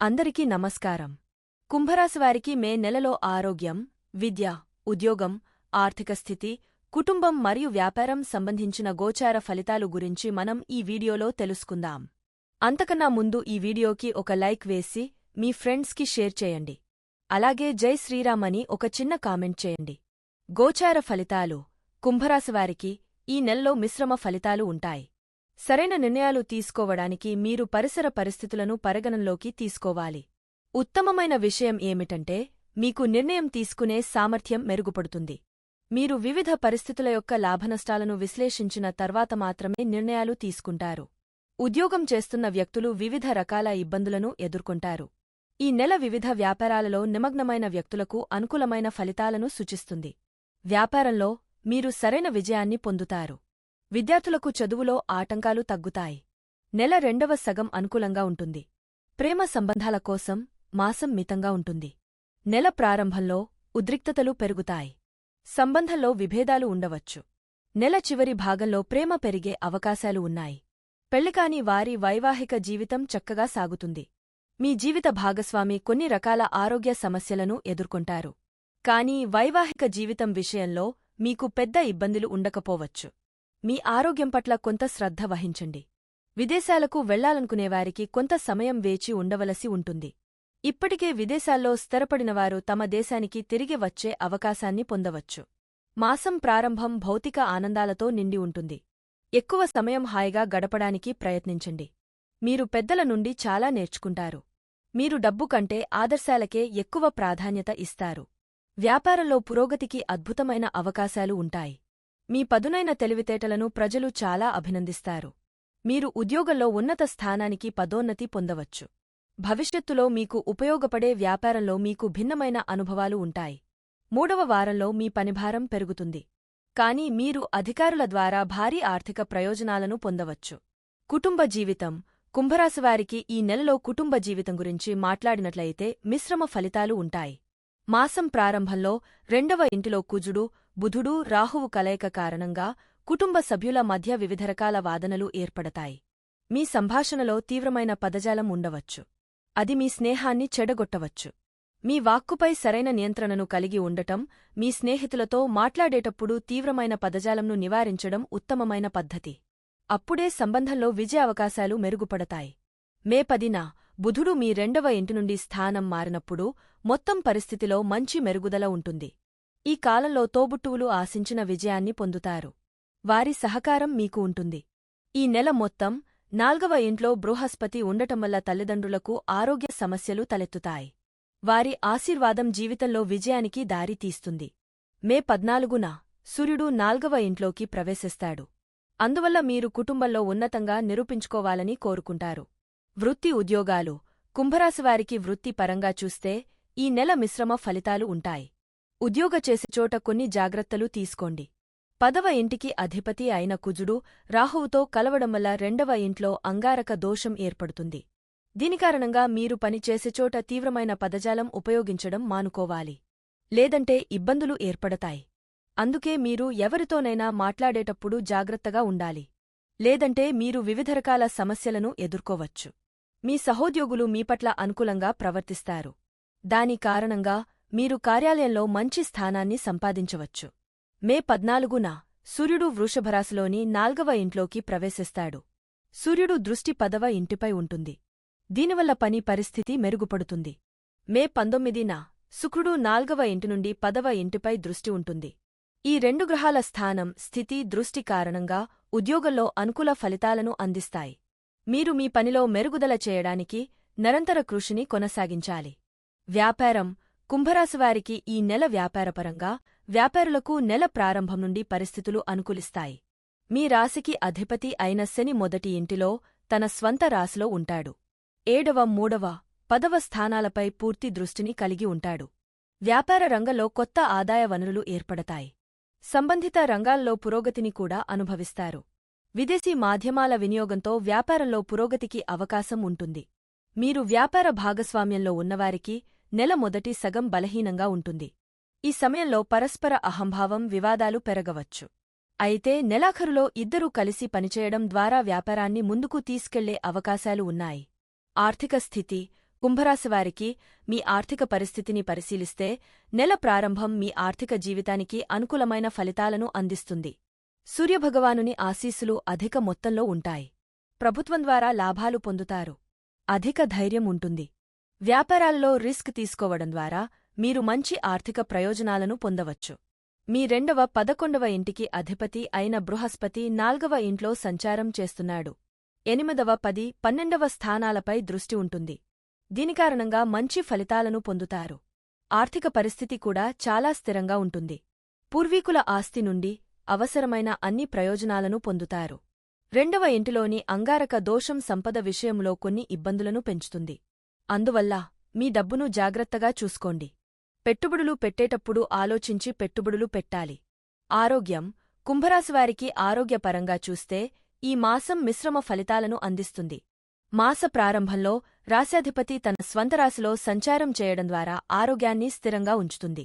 అందరికీ నమస్కారం. కుంభరాశివారికి మే నెలలో ఆరోగ్యం విద్య ఉద్యోగం ఆర్థిక స్థితి కుటుంబం మరియు వ్యాపారం సంబంధించిన గోచార ఫలితాలు గురించి మనం ఈ వీడియోలో తెలుసుకుందాం. అంతకన్నా ముందు ఈ వీడియోకి ఒక లైక్ వేసి మీ ఫ్రెండ్స్కి షేర్ చేయండి. అలాగే జై శ్రీరామ్ అని ఒక చిన్న కామెంట్ చేయండి. గోచార ఫలితాలు కుంభరాశివారికి ఈ నెలలో మిశ్రమ ఫలితాలు ఉంటాయి. సరైన నిర్ణయాలు తీసుకోవడానికి మీరు పరిసర పరిస్థితులను పరిగణనలోకి తీసుకోవాలి. ఉత్తమమైన విషయం ఏమిటంటే మీకు నిర్ణయం తీసుకునే సామర్థ్యం మెరుగుపడుతుంది. మీరు వివిధ పరిస్థితుల యొక్క లాభనష్టాలను విశ్లేషించిన తర్వాత మాత్రమే నిర్ణయాలు తీసుకుంటారు. ఉద్యోగం చేస్తున్న వ్యక్తులు వివిధ రకాల ఇబ్బందులను ఎదుర్కొంటారు. ఈ నెల వివిధ వ్యాపారాలలో నిమగ్నమైన వ్యక్తులకు అనుకూలమైన ఫలితాలను సూచిస్తుంది. వ్యాపారంలో మీరు సరైన విజయాన్ని పొందుతారు. విద్యార్థులకు చదువులో ఆటంకాలు తగ్గుతాయి. నెల రెండవ సగం అనుకూలంగా ఉంటుంది. ప్రేమ సంబంధాల కోసం మాసం మితంగా ఉంటుంది. నెల ప్రారంభంలో ఉద్రిక్తతలు పెరుగుతాయి. సంబంధంలో విభేదాలు ఉండవచ్చు. నెల చివరి భాగంలో ప్రేమ పెరిగే అవకాశాలు ఉన్నాయి. పెళ్ళికాని వారి వైవాహిక జీవితం చక్కగా సాగుతుంది. మీ జీవిత భాగస్వామి కొన్ని రకాల ఆరోగ్య సమస్యలను ఎదుర్కొంటారు. కానీ వైవాహిక జీవితం విషయంలో మీకు పెద్ద ఇబ్బందులు ఉండకపోవచ్చు. మీ ఆరోగ్యం పట్ల కొంత శ్రద్ధ వహించండి. విదేశాలకు వెళ్ళాలనుకునేవారికి కొంత సమయం వేచి ఉండవలసి ఉంటుంది. ఇప్పటికే విదేశాల్లో స్థిరపడినవారు తమ దేశానికి తిరిగి వచ్చే అవకాశాన్ని పొందవచ్చు. మాసం ప్రారంభం భౌతిక ఆనందాలతో నిండి ఉంటుంది. ఎక్కువ సమయం హాయిగా గడపడానికి ప్రయత్నించండి. మీరు పెద్దల నుండి చాలా నేర్చుకుంటారు. మీరు డబ్బు కంటే ఆదర్శాలకే ఎక్కువ ప్రాధాన్యత ఇస్తారు. వ్యాపారంలో పురోగతికి అద్భుతమైన అవకాశాలు ఉంటాయి. మీ పదునైన తెలివితేటలను ప్రజలు చాలా అభినందిస్తారు. మీరు ఉద్యోగంలో ఉన్నత స్థానానికి పదోన్నతి పొందవచ్చు. భవిష్యత్తులో మీకు ఉపయోగపడే వ్యాపారంలో మీకు భిన్నమైన అనుభవాలు ఉంటాయి. మూడవ వారంలో మీ పనిభారం పెరుగుతుంది. కానీ మీరు అధికారుల ద్వారా భారీ ఆర్థిక ప్రయోజనాలను పొందవచ్చు. కుటుంబ జీవితం. కుంభరాశివారికి ఈ నెలలో కుటుంబ జీవితం గురించి మాట్లాడినట్లయితే మిశ్రమ ఫలితాలు ఉంటాయి. మాసం ప్రారంభంలో రెండవ ఇంటిలో కుజుడు బుధుడు రాహువు కలయిక కారణంగా కుటుంబ సభ్యుల మధ్య వివిధ రకాల వాదనలు ఏర్పడతాయి. మీ సంభాషణలో తీవ్రమైన పదజాలం ఉండవచ్చు. అది మీ స్నేహాన్ని చెడగొట్టవచ్చు. మీ వాక్కుపై సరైన నియంత్రణను కలిగి ఉండటం మీ స్నేహితులతో మాట్లాడేటప్పుడు తీవ్రమైన పదజాలంను నివారించడం ఉత్తమమైన పద్ధతి. అప్పుడే సంబంధంలో విజయ అవకాశాలు మెరుగుపడతాయి. మే పదిన బుధుడు మీ రెండవ ఇంటి నుండి స్థానం మారినప్పుడు మొత్తం పరిస్థితిలో మంచి మెరుగుదల ఉంటుంది. ఈ కాలంలో తోబుట్టువులు ఆశించిన విజయాన్ని పొందుతారు. వారి సహకారం మీకు ఉంటుంది. ఈ నెల మొత్తం నాల్గవ ఇంట్లో బృహస్పతి ఉండటం వల్ల తల్లిదండ్రులకు ఆరోగ్య సమస్యలు తలెత్తుతాయి. వారి ఆశీర్వాదం జీవితంలో విజయానికి దారి తీస్తుంది. మే పద్నాలుగున సూర్యుడు నాల్గవ ఇంట్లోకి ప్రవేశిస్తాడు. అందువల్ల మీరు కుటుంబంలో ఉన్నతంగా నిరూపించుకోవాలని కోరుకుంటారు. వృత్తి ఉద్యోగాలు కుంభరాశివారికి వృత్తి పరంగా చూస్తే ఈ నెల మిశ్రమ ఫలితాలు ఉంటాయి. ఉద్యోగ చేసే చోట కొన్ని జాగ్రత్తలు తీసుకోండి. పదవ ఇంటికి అధిపతి అయిన కుజుడు రాహువుతో కలవడం వల్ల రెండవ ఇంట్లో అంగారక దోషం ఏర్పడుతుంది. దీని కారణంగా మీరు పనిచేసే చోట తీవ్రమైన పదజాలం ఉపయోగించడం మానుకోవాలి. లేదంటే ఇబ్బందులు ఏర్పడతాయి. అందుకే మీరు ఎవరితోనైనా మాట్లాడేటప్పుడు జాగ్రత్తగా ఉండాలి. లేదంటే మీరు వివిధ రకాల సమస్యలను ఎదుర్కోవచ్చు. మీ సహోద్యోగులు మీపట్ల అనుకూలంగా ప్రవర్తిస్తారు. దాని కారణంగా మీరు కార్యాలయంలో మంచి స్థానాన్ని సంపాదించవచ్చు. మే పద్నాలుగున సూర్యుడు వృషభరాశిలోని నాల్గవ ఇంట్లోకి ప్రవేశిస్తాడు. సూర్యుడు దృష్టి పదవ ఇంటిపై ఉంటుంది. దీనివల్ల పని పరిస్థితి మెరుగుపడుతుంది. మే పంతొమ్మిదిన శుక్రుడు నాల్గవ ఇంటి నుండి పదవ ఇంటిపై దృష్టి ఉంటుంది. ఈ రెండు గ్రహాల స్థానం స్థితి దృష్టి కారణంగా ఉద్యోగంలో అనుకూల ఫలితాలను అందిస్తాయి. మీరు మీ పనిలో మెరుగుదల చేయడానికి నిరంతర కృషిని కొనసాగించాలి. వ్యాపారం కుంభరాశివారికి ఈ నెల వ్యాపారపరంగా వ్యాపారులకు నెల ప్రారంభం నుండి పరిస్థితులు అనుకూలిస్తాయి. మీ రాశికి అధిపతి అయిన శని మొదటి ఇంటిలో తన స్వంత రాశిలో ఉంటాడు. ఏడవ మూడవ పదవ స్థానాలపై పూర్తి దృష్టిని కలిగి ఉంటాడు. వ్యాపార రంగంలో కొత్త ఆదాయ వనరులు ఏర్పడతాయి. సంబంధిత రంగాల్లో పురోగతిని కూడా అనుభవిస్తారు. విదేశీ మాధ్యమాల వినియోగంతో వ్యాపారంలో పురోగతికి అవకాశం ఉంటుంది. మీరు వ్యాపార భాగస్వామ్యంలో ఉన్నవారికి నెల మొదటి సగం బలహీనంగా ఉంటుంది. ఈ సమయంలో పరస్పర అహంభావం వివాదాలు పెరగవచ్చు. అయితే నెలాఖరులో ఇద్దరూ కలిసి పనిచేయడం ద్వారా వ్యాపారాన్ని ముందుకు తీసుకెళ్ళే అవకాశాలు ఉన్నాయి. ఆర్థిక స్థితి కుంభరాశివారికి మీ ఆర్థిక పరిస్థితిని పరిశీలిస్తే నెల ప్రారంభం మీ ఆర్థిక జీవితానికి అనుకూలమైన ఫలితాలను అందిస్తుంది. సూర్యభగవానుని ఆశీస్సులు అధిక మొత్తంలో ఉంటాయి. ప్రభుత్వం ద్వారా లాభాలు పొందుతారు. అధిక ధైర్యం ఉంటుంది. వ్యాపారాల్లో రిస్క్ తీసుకోవడం ద్వారా మీరు మంచి ఆర్థిక ప్రయోజనాలను పొందవచ్చు. మీ రెండవ పదకొండవ ఇంటికి అధిపతి అయిన బృహస్పతి నాల్గవ ఇంట్లో సంచారం చేస్తున్నాడు. ఎనిమిదవ పది పన్నెండవ స్థానాలపై దృష్టి ఉంటుంది. దీని కారణంగా మంచి ఫలితాలను పొందుతారు. ఆర్థిక పరిస్థితి కూడా చాలా స్థిరంగా ఉంటుంది. పూర్వీకుల ఆస్తి నుండి అవసరమైన అన్ని ప్రయోజనాలను పొందుతారు. రెండవ ఇంటిలోని అంగారక దోషం సంపద విషయంలో కొన్ని ఇబ్బందులను పెంచుతుంది. అందువల్ల మీ డబ్బును జాగ్రత్తగా చూసుకోండి. పెట్టుబడులు పెట్టేటప్పుడు ఆలోచించి పెట్టుబడులు పెట్టాలి. ఆరోగ్యం కుంభరాశివారికి ఆరోగ్యపరంగా చూస్తే ఈ మాసం మిశ్రమ ఫలితాలను అందిస్తుంది. మాస ప్రారంభంలో రాశాధిపతి తన స్వంత రాశిలో సంచారం చేయడం ద్వారా ఆరోగ్యాన్ని స్థిరంగా ఉంచుతుంది.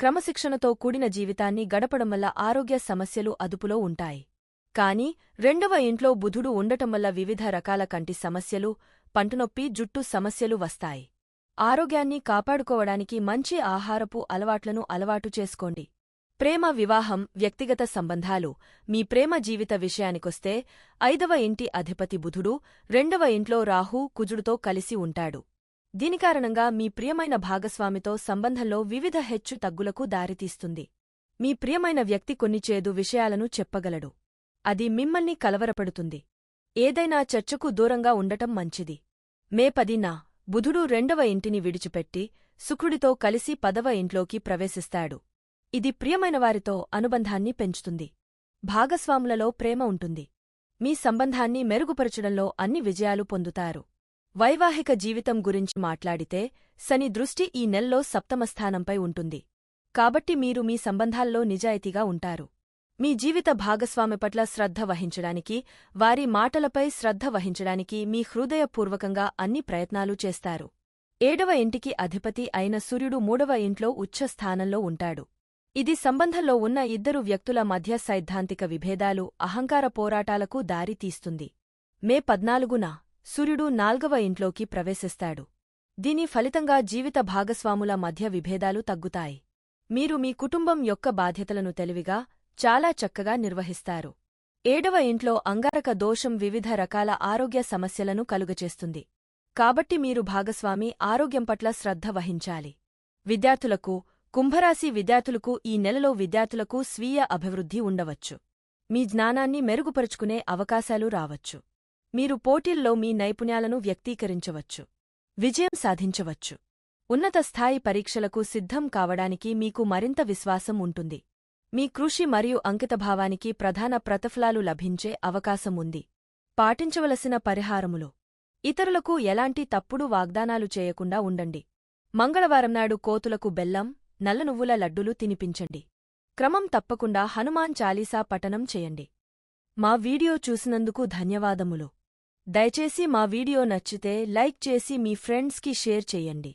క్రమశిక్షణతో కూడిన జీవితాన్ని గడపడం వల్ల ఆరోగ్య సమస్యలు అదుపులో ఉంటాయి. కాని రెండవ ఇంట్లో బుధుడు ఉండటం వల్ల వివిధ రకాల కంటి సమస్యలు పంటనొప్పి జుట్టు సమస్యలు వస్తాయి. ఆరోగ్యాన్ని కాపాడుకోవడానికి మంచి ఆహారపు అలవాట్లను అలవాటు చేసుకోండి. ప్రేమ వివాహం వ్యక్తిగత సంబంధాలు. మీ ప్రేమ జీవిత విషయానికొస్తే ఐదవ ఇంటి అధిపతి బుధుడు రెండవ ఇంట్లో రాహు కుజుడుతో కలిసి ఉంటాడు. దీని కారణంగా మీ ప్రియమైన భాగస్వామితో సంబంధంలో వివిధ హెచ్చు తగ్గులకు దారితీస్తుంది. మీ ప్రియమైన వ్యక్తి కొన్ని చేదు విషయాలను చెప్పగలడు. అది మిమ్మల్ని కలవరపడుతుంది. ఏదైనా చర్చకు దూరంగా ఉండటం మంచిది. మే పదిన బుధుడు రెండవ ఇంటిని విడిచిపెట్టి శుక్రుడితో కలిసి పదవ ఇంట్లోకి ప్రవేశిస్తాడు. ఇది ప్రియమైనవారితో అనుబంధాన్ని పెంచుతుంది. భాగస్వాములలో ప్రేమ ఉంటుంది. మీ సంబంధాన్ని మెరుగుపరచడంలో అన్ని విజయాలు పొందుతారు. వైవాహిక జీవితం గురించి మాట్లాడితే శని దృష్టి ఈ నెల్లో సప్తమస్థానంపై ఉంటుంది. కాబట్టి మీరు మీ సంబంధాల్లో నిజాయితీగా ఉంటారు. మీ జీవిత భాగస్వామి పట్ల శ్రద్ధ వహించడానికి వారి మాటలపై శ్రద్ధ వహించడానికి మీ హృదయపూర్వకంగా అన్ని ప్రయత్నాలు చేస్తారు. ఏడవ ఇంటికి అధిపతి అయిన సూర్యుడు మూడవ ఇంట్లో ఉచ్చ స్థానంలో ఉంటాడు. ఇది సంబంధంలో ఉన్న ఇద్దరు వ్యక్తుల మధ్య సైద్ధాంతిక విభేదాలు అహంకార పోరాటాలకు దారితీస్తుంది మే పద్నాలుగున సూర్యుడు నాల్గవ ఇంట్లోకి ప్రవేశిస్తాడు. దీని ఫలితంగా జీవిత భాగస్వాముల మధ్య విభేదాలు తగ్గుతాయి. మీరు మీ కుటుంబం యొక్క బాధ్యతలను తెలివిగా చాలా చక్కగా నిర్వహిస్తారు. ఏడవ ఇంట్లో అంగారక దోషం వివిధ రకాల ఆరోగ్య సమస్యలను కలుగచేస్తుంది. కాబట్టి మీరు భాగస్వామి ఆరోగ్యం పట్ల శ్రద్ధ వహించాలి. విద్యార్థులకు కుంభరాశి విద్యార్థులకు ఈ నెలలో విద్యార్థులకు స్వీయ అభివృద్ధి ఉండవచ్చు. మీ జ్ఞానాన్ని మెరుగుపరుచుకునే అవకాశాలు రావచ్చు. మీరు పోటీల్లో మీ నైపుణ్యాలను వ్యక్తీకరించవచ్చు. విజయం సాధించవచ్చు. ఉన్నత స్థాయి పరీక్షలకు సిద్ధం కావడానికి మీకు మరింత విశ్వాసం ఉంటుంది. మీ కృషి మరియు అంకితభావానికి ప్రధాన ప్రతిఫలాలు లభించే అవకాశం ఉంది పాటించవలసిన పరిహారములు. ఇతరులకు ఎలాంటి తప్పుడు వాగ్దానాలు చేయకుండా ఉండండి. మంగళవారం నాడు కోతులకు బెల్లం నల్ల నువ్వుల లడ్డులు తినిపించండి. క్రమం తప్పకుండా హనుమాన్ చాలీసా పఠనం చేయండి. మా వీడియో చూసినందుకు ధన్యవాదములు. దయచేసి మా వీడియో నచ్చితే లైక్ చేసి మీ ఫ్రెండ్స్కి షేర్ చేయండి.